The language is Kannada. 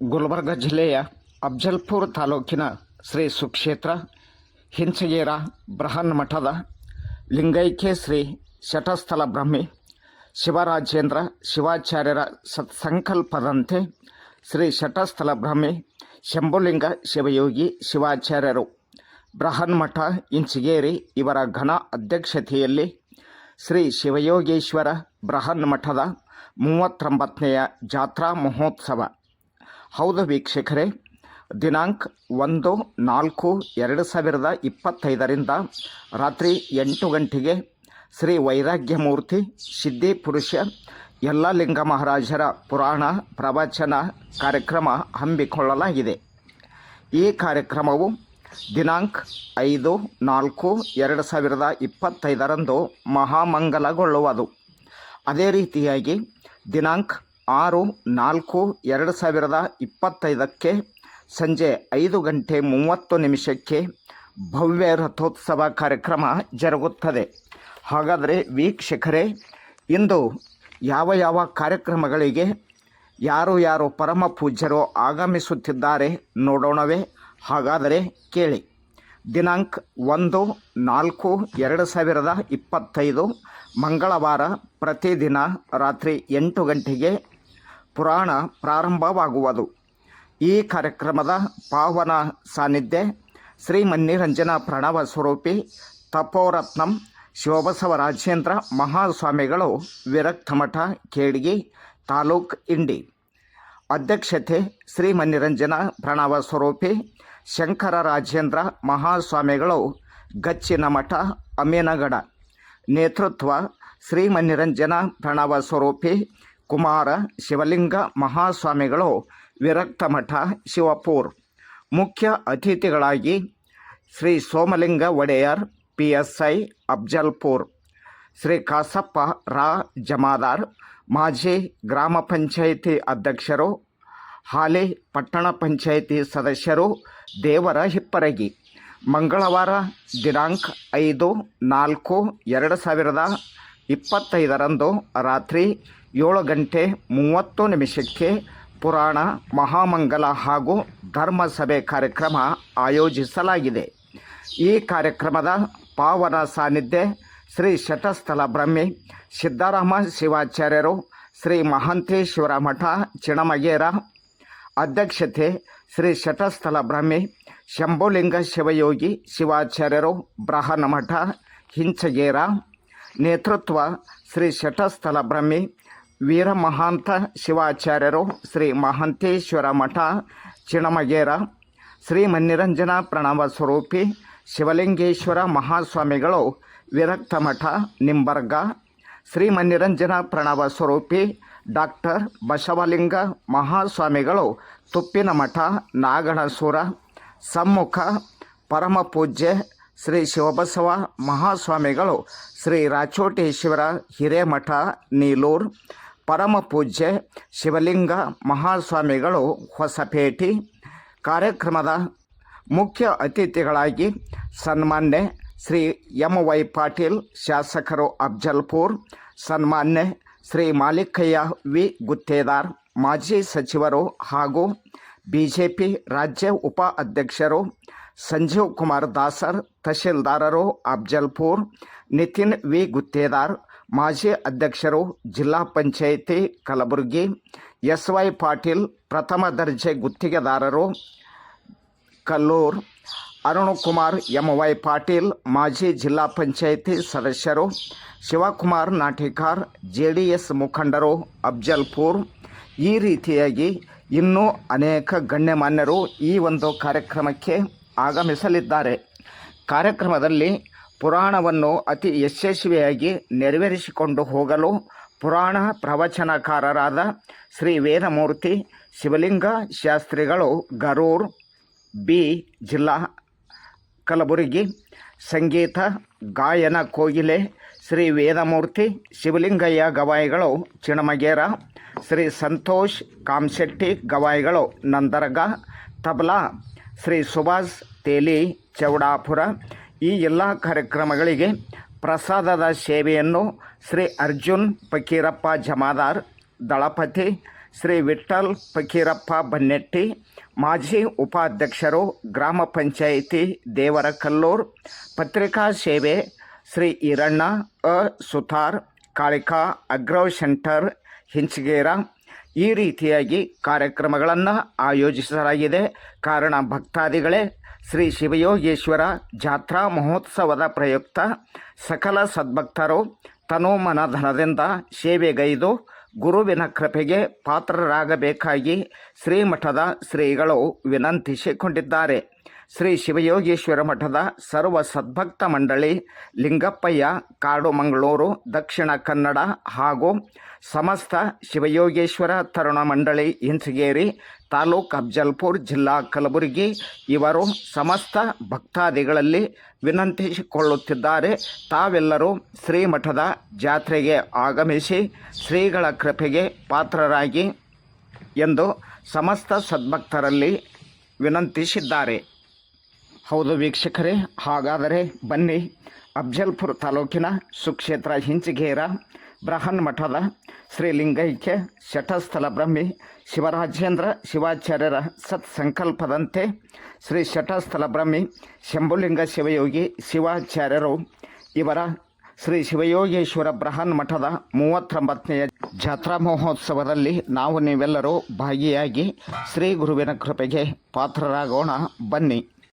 ಗುಲ್ಬರ್ಗ ಜಿಲ್ಲೆಯ ಅಫ್ಜಲ್ಪುರ್ ತಾಲೂಕಿನ ಶ್ರೀ ಸುಕ್ಷೇತ್ರ ಹಿಂಸಗೇರ ಬೃಹನ್ ಮಠದ ಲಿಂಗೈಕ್ಯ ಶ್ರೀ ಶಟಸ್ಥಲ ಬ್ರಹ್ಮಿ, ಶಿವರಾಜೇಂದ್ರ ಶಿವಾಚಾರ್ಯರ ಸತ್ಸಂಕಲ್ಪದಂತೆ ಶ್ರೀ ಶಟಸ್ಥಲ ಬ್ರಹ್ಮಿ, ಶಂಭುಲಿಂಗ ಶಿವಯೋಗಿ ಶಿವಾಚಾರ್ಯರು ಬೃಹನ್ಮಠ ಇಂಚಿಗೇರಿ ಇವರ ಘನ ಅಧ್ಯಕ್ಷತೆಯಲ್ಲಿ ಶ್ರೀ ಶಿವಯೋಗೇಶ್ವರ ಬೃಹನ್ಮಠದ ಮೂವತ್ತೊಂಬತ್ತನೆಯ ಜಾತ್ರಾ ಮಹೋತ್ಸವ ಹೌದು ವೀಕ್ಷಕರೇ, ದಿನಾಂಕ ಒಂದು, ನಾಲ್ಕು, ಎರಡು ಸಾವಿರದ ಇಪ್ಪತ್ತೈದರಿಂದ ರಾತ್ರಿ ಎಂಟು ಗಂಟೆಗೆ ಶ್ರೀ ವೈರಾಗ್ಯಮೂರ್ತಿ, ಸಿದ್ಧಿ ಪುರುಷ, ಯಲ್ಲಲಿಂಗ ಮಹಾರಾಜರ ಪುರಾಣ ಪ್ರವಚನ ಕಾರ್ಯಕ್ರಮ ಹಮ್ಮಿಕೊಳ್ಳಲಾಗಿದೆ. ಈ ಕಾರ್ಯಕ್ರಮವು ದಿನಾಂಕ ಐದು, ನಾಲ್ಕು, ಎರಡು ಸಾವಿರದ ಇಪ್ಪತ್ತೈದರಂದು ಮಹಾಮಂಗಲಗೊಳ್ಳುವುದು. ಅದೇ ರೀತಿಯಾಗಿ ದಿನಾಂಕ ಆರು, ನಾಲ್ಕು, ಎರಡು ಸಾವಿರದ ಇಪ್ಪತ್ತೈದಕ್ಕೆ ಸಂಜೆ ಐದು ಗಂಟೆ ಮೂವತ್ತು ನಿಮಿಷಕ್ಕೆ ಭವ್ಯ ರಥೋತ್ಸವ ಕಾರ್ಯಕ್ರಮ ಜರುಗುತ್ತದೆ. ಹಾಗಾದರೆ ವೀಕ್ಷಕರೇ, ಇಂದು ಯಾವ ಯಾವ ಕಾರ್ಯಕ್ರಮಗಳಿಗೆ ಯಾರು ಯಾರು ಪರಮ ಪೂಜ್ಯರು ಆಗಮಿಸುತ್ತಿದ್ದಾರೆ ನೋಡೋಣವೇ. ಹಾಗಾದರೆ ಕೇಳಿ. ದಿನಾಂಕ ಒಂದು, ನಾಲ್ಕು, ಎರಡು ಸಾವಿರದ ಇಪ್ಪತ್ತೈದು ಮಂಗಳವಾರ ಪ್ರತಿದಿನ ರಾತ್ರಿ ಎಂಟು ಗಂಟೆಗೆ ಪುರಾಣ ಪ್ರಾರಂಭವಾಗುವುದು. ಈ ಕಾರ್ಯಕ್ರಮದ ಪಾವನ ಸಾನ್ನಿಧ್ಯ ಶ್ರೀ ಮನ್ನಿರಂಜನ ಪ್ರಣವ ಸ್ವರೂಪಿ ತಪೋರತ್ನಂ ಶಿವಬಸವರಾಜೇಂದ್ರ ಮಹಾಸ್ವಾಮಿಗಳು ವಿರಕ್ತಮಠ, ಕೇಡ್ಗಿ, ತಾಲೂಕ್ ಇಂಡಿ. ಅಧ್ಯಕ್ಷತೆ ಶ್ರೀ ಮನ್ನಿರಂಜನ ಪ್ರಣವ ಸ್ವರೂಪಿ ಶಂಕರ ರಾಜೇಂದ್ರ ಮಹಾಸ್ವಾಮಿಗಳು ಗಚ್ಚಿನ ಮಠ ಅಮೀನಗಡ ನೇತೃತ್ವ ಶ್ರೀ ಮನ್ನಿರಂಜನ ಪ್ರಣವ ಸ್ವರೂಪಿ ಕುಮಾರ, ಶಿವಲಿಂಗ, ಮಹಾಸ್ವಾಮಿಗಳು ವಿರಕ್ತ ಮಠ ಶಿವಪೂರ್. ಮುಖ್ಯ ಅತಿಥಿಗಳಾಗಿ Shri Somalinga Odeyar P S I Afzalpur. Shri Kasappa, ರಾ. ಜಮಾದಾರ್, ಮಾಜಿ ಗ್ರಾಮ ಪಂಚಾಯಿತಿ ಅಧ್ಯಕ್ಷರು, ಹಾಲಿ ಪಟ್ಟಣ ಪಂಚಾಯಿತಿ ಸದಸ್ಯರು, ದೇವರ ಹಿಪ್ಪರಗಿ. ಮಂಗಳವಾರ ದಿನಾಂಕ ಐದು ನಾಲ್ಕು ಎರಡು ಸಾವಿರದ ಇಪ್ಪತ್ತೈದರಂದು ರಾತ್ರಿ ಏಳು ಗಂಟೆ ಮೂವತ್ತು ನಿಮಿಷಕ್ಕೆ ಪುರಾಣ ಮಹಾಮಂಗಲ ಹಾಗೂ ಧರ್ಮಸಭೆ ಕಾರ್ಯಕ್ರಮ ಆಯೋಜಿಸಲಾಗಿದೆ. ಈ ಕಾರ್ಯಕ್ರಮದ ಪಾವನ ಸಾನ್ನಿಧ್ಯ ಶ್ರೀ ಶಟಸ್ಥಲ ಬ್ರಹ್ಮಿ ಸಿದ್ದರಾಮ ಶಿವಾಚಾರ್ಯರು, ಶ್ರೀ ಮಹಾಂತೇಶ್ವರ ಮಠ ಚಿಣಮಗೇರ ಅಧ್ಯಕ್ಷತೆ ಶ್ರೀ ಶಟಸ್ಥಲ ಬ್ರಹ್ಮಿ ಶಂಭುಲಿಂಗ ಶಿವಯೋಗಿ ಶಿವಾಚಾರ್ಯರು ಮಠ ಹಿಂಚಗೇರ ನೇತೃತ್ವ ಶ್ರೀ ಶಟಸ್ಥಲ ಬ್ರಹ್ಮಿ ವೀರಮಹಾಂತ ಶಿವಾಚಾರ್ಯರು ಶ್ರೀ ಮಹಾಂತೇಶ್ವರ ಮಠ, ಚಿಣಮಗೇರ, ಶ್ರೀ ಮನ್ನಿರಂಜನ ಪ್ರಣವ ಸ್ವರೂಪಿ, ಶಿವಲಿಂಗೇಶ್ವರ ಮಹಾಸ್ವಾಮಿಗಳು, ವಿರಕ್ತ ಮಠ, ನಿಂಬರ್ಗ, ಶ್ರೀ ಮನ್ನಿರಂಜನ ಪ್ರಣವ ಸ್ವರೂಪಿ, ಡಾಕ್ಟರ್ ಬಸವಲಿಂಗ ಮಹಾಸ್ವಾಮಿಗಳು ತುಪ್ಪಿನ ಮಠ ನಾಗಣಸೂರ, ಸಮ್ಮುಖ ಪರಮ ಪೂಜ್ಯ ಶ್ರೀ ಶಿವಬಸವ ಮಹಾಸ್ವಾಮಿಗಳು, ಶ್ರೀ ರಾಚೋಟೇಶ್ವರ ಹಿರೇಮಠ, ನೀಲೂರ್, ಪರಮ ಪೂಜ್ಯ ಶಿವಲಿಂಗ ಮಹಾಸ್ವಾಮಿಗಳು ಹೊಸಪೇಟೆ ಕಾರ್ಯಕ್ರಮದ ಮುಖ್ಯ ಅತಿಥಿಗಳಾಗಿ ಸನ್ಮಾನ್ಯ ಶ್ರೀ ಎಂ ವೈ ಪಾಟೀಲ್, ಶಾಸಕರು ಅಫ್ಜಲ್ಪುರ್, ಸನ್ಮಾನ್ಯ ಶ್ರೀ ಮಾಲಿಕಯ್ಯ ವಿ. ಗುತ್ತೇದಾರ್, ಮಾಜಿ ಸಚಿವರು ಹಾಗೂ ಬಿ ಜೆ ಪಿ ರಾಜ್ಯ ಉಪ ಅಧ್ಯಕ್ಷರು ಸಂಜೀವ್ ಕುಮಾರ್ ದಾಸರ್, ತಹಶೀಲ್ದಾರರು ಅಫ್ಜಲ್ಪುರ್, ನಿತಿನ್ ವಿ. ಗುತ್ತೇದಾರ್, ಮಾಜಿ ಅಧ್ಯಕ್ಷರು ಜಿಲ್ಲಾ ಪಂಚಾಯಿತಿ ಕಲಬುರಗಿ ಎಸ್ ವೈ ಪಾಟೀಲ್, ಪ್ರಥಮ ದರ್ಜೆ ಗುತ್ತಿಗೆದಾರರು ಕಲ್ಲೂರ್, ಅರುಣಕುಮಾರ್, ಎಂ ವೈ ಪಾಟೀಲ್, ಮಾಜಿ ಜಿಲ್ಲಾ ಪಂಚಾಯಿತಿ ಸದಸ್ಯರು Shivakumar Natikar, J D S ಮುಖಂಡರು ಅಫ್ಜಲ್ಪುರ್. ಈ ರೀತಿಯಾಗಿ ಇನ್ನೂ ಅನೇಕ ಗಣ್ಯಮಾನ್ಯರು ಈ ಒಂದು ಕಾರ್ಯಕ್ರಮಕ್ಕೆ ಆಗಮಿಸಲಿದ್ದಾರೆ. ಕಾರ್ಯಕ್ರಮದಲ್ಲಿ ಪುರಾಣವನ್ನು ಅತಿ ಯಶಸ್ವಿಯಾಗಿ ನೆರವೇರಿಸಿಕೊಂಡು ಹೋಗಲು ಪುರಾಣ ಪ್ರವಚನಕಾರರಾದ ಶ್ರೀ ವೇದಮೂರ್ತಿ, ಶಿವಲಿಂಗ ಶಾಸ್ತ್ರಿಗಳು ಗರೂರ್, ಬಿ. ಜಿಲ್ಲಾ ಕಲಬುರಗಿ, ಸಂಗೀತ, ಗಾಯನ ಕೋಗಿಲೆ, ಶ್ರೀ ವೇದಮೂರ್ತಿ, ಶಿವಲಿಂಗಯ್ಯ ಗವಾಯಿಗಳು ಚಿಣಮಗೇರ, ಶ್ರೀ ಸಂತೋಷ್ ಕಾಮಶೆಟ್ಟಿ ಗವಾಯಿಗಳು ನಂದರ್ಗ, ತಬಲಾ ಶ್ರೀ ಸುಭಾಷ್ ತೇಲಿ ಚೌಡಾಪುರ. ಈ ಎಲ್ಲ ಕಾರ್ಯಕ್ರಮಗಳಿಗೆ ಪ್ರಸಾದದ ಸೇವೆಯನ್ನು ಶ್ರೀ ಅರ್ಜುನ್ ಫಕೀರಪ್ಪ ಜಮಾದಾರ್, ದಳಪತಿ ಶ್ರೀ ವಿಠಲ್ ಫಕೀರಪ್ಪ ಬನ್ನೆಟ್ಟಿ, ಮಾಜಿ ಉಪಾಧ್ಯಕ್ಷರು ಗ್ರಾಮ ಪಂಚಾಯಿತಿ ದೇವರಕಲ್ಲೂರ್, ಪತ್ರಿಕಾ ಸೇವೆ ಶ್ರೀ ಈರಣ್ಣ ಅ ಸುತಾರ್ ಕಾಳಿಕಾ ಅಗ್ರೋ ಸೆಂಟರ್, ಹಿಂಚಗೇರ ಈ ರೀತಿಯಾಗಿ ಕಾರ್ಯಕ್ರಮಗಳನ್ನು ಆಯೋಜಿಸಲಾಗಿದೆ. ಕಾರಣ ಭಕ್ತಾದಿಗಳೇ, ಶ್ರೀ ಶಿವಯೋಗೇಶ್ವರ ಜಾತ್ರಾ ಮಹೋತ್ಸವದ ಪ್ರಯುಕ್ತ ಸಕಲ ಸದ್ಭಕ್ತರು ತನುಮನಧನದಿಂದ ಸೇವೆಗೈದು ಗುರುವಿನ ಕೃಪೆಗೆ ಪಾತ್ರರಾಗಬೇಕಾಗಿ ಶ್ರೀಮಠದ ಶ್ರೀಗಳು ವಿನಂತಿಸಿಕೊಂಡಿದ್ದಾರೆ. ಶ್ರೀ ಶಿವಯೋಗೇಶ್ವರ ಮಠದ ಸರ್ವ ಸದ್ಭಕ್ತ ಮಂಡಳಿ, ಲಿಂಗಪ್ಪಯ್ಯ ಕಾಡು ಮಂಗಳೂರು ದಕ್ಷಿಣ ಕನ್ನಡ ಹಾಗೂ ಸಮಸ್ತ ಶಿವಯೋಗೇಶ್ವರ ತರುಣ ಮಂಡಳಿ ಇಂಚಗೇರಿ ತಾಲೂಕ್ ಅಫ್ಜಲ್ಪುರ್, ಜಿಲ್ಲಾ ಕಲಬುರಗಿ ಇವರು ಸಮಸ್ತ ಭಕ್ತಾದಿಗಳಲ್ಲಿ ವಿನಂತಿಸಿಕೊಳ್ಳುತ್ತಿದ್ದಾರೆ. ತಾವೆಲ್ಲರೂ ಶ್ರೀಮಠದ ಜಾತ್ರೆಗೆ ಆಗಮಿಸಿ ಶ್ರೀಗಳ ಕೃಪೆಗೆ ಪಾತ್ರರಾಗಿ ಎಂದು ಸಮಸ್ತ ಸದ್ಭಕ್ತರಲ್ಲಿ ವಿನಂತಿಸಿದ್ದಾರೆ. ಹೌದು ವೀಕ್ಷಕರೇ, ಹಾಗಾದರೆ ಬನ್ನಿ. ಅಫ್ಜಲ್ಪುರ ತಾಲೂಕಿನ ಸುಕ್ಷೇತ್ರ ಹಿಂಚಿಗೇರ ಬ್ರಹನ್ ಮಠದ ಶ್ರೀ ಲಿಂಗೈಕ್ಯ ಶಟಸ್ಥಲ ಬ್ರಹ್ಮಿ ಶಿವರಾಜೇಂದ್ರ ಶಿವಾಚಾರ್ಯರ ಸತ್ಸಂಕಲ್ಪದಂತೆ ಶ್ರೀ ಶಠಸ್ಥಲ ಬ್ರಹ್ಮಿ ಶಂಭುಲಿಂಗ ಶಿವಯೋಗಿ ಶಿವಾಚಾರ್ಯರು ಇವರ ಶ್ರೀ ಶಿವಯೋಗೇಶ್ವರ ಬ್ರಹನ್ ಮಠದ ಮೂವತ್ತೊಂಬತ್ತನೆಯ ಜಾತ್ರಾ ಮಹೋತ್ಸವದಲ್ಲಿ ನಾವು ನೀವೆಲ್ಲರೂ ಭಾಗಿಯಾಗಿ ಶ್ರೀ ಗುರುವಿನ ಕೃಪೆಗೆ ಪಾತ್ರರಾಗೋಣ. ಬನ್ನಿ.